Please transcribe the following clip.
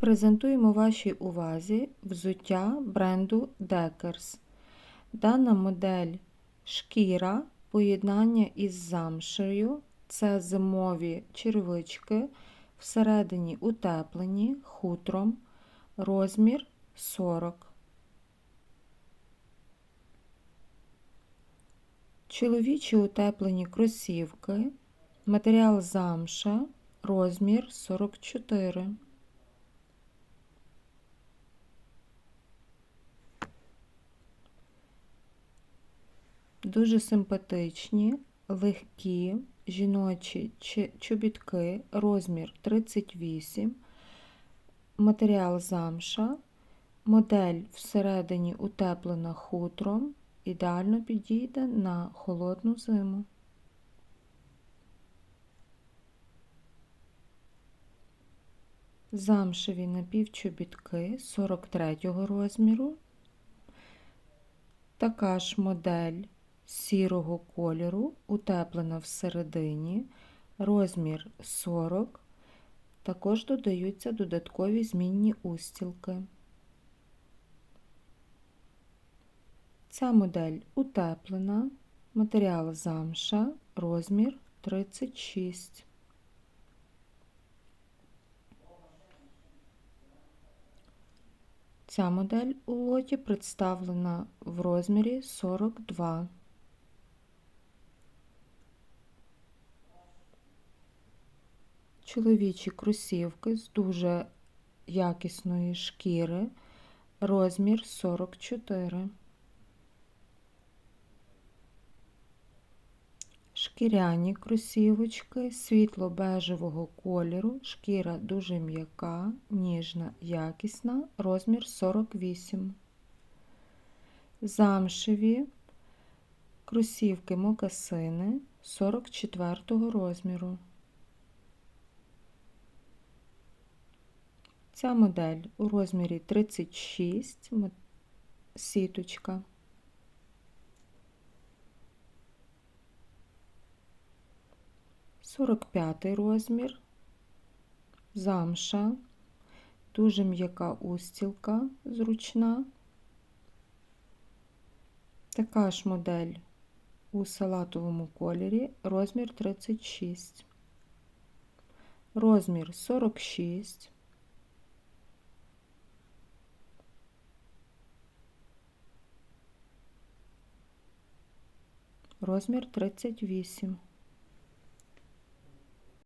Презентуємо вашій увазі взуття бренду Deckers. Дана модель шкіра, поєднання із замшею. Це зимові черевички, всередині утеплені хутром, розмір 40. Чоловічі утеплені кросівки, матеріал замша, розмір 44. Дуже симпатичні, легкі, жіночі чобітки, розмір 38, матеріал замша, модель всередині утеплена хутром, ідеально підійде на холодну зиму. Замшеві напівчобітки 43 розміру. Така ж модель сірого кольору, утеплена всередині, розмір 40. Також додаються додаткові змінні устілки. Ця модель утеплена, матеріал замша, розмір 36. Ця модель у лоті представлена в розмірі 42. Чоловічі кросівки з дуже якісної шкіри, розмір 44. Шкіряні кросівочки світло-бежевого кольору, шкіра дуже м'яка, ніжна, якісна, розмір 48. Замшеві кросівки мокасини 44 розміру. Ця модель у розмірі 36 сіточка. Сорок п'ятий розмір, замша, дуже м'яка устілка зручна. Така ж модель у салатовому кольорі, розмір 36, розмір 46. Розмір 38.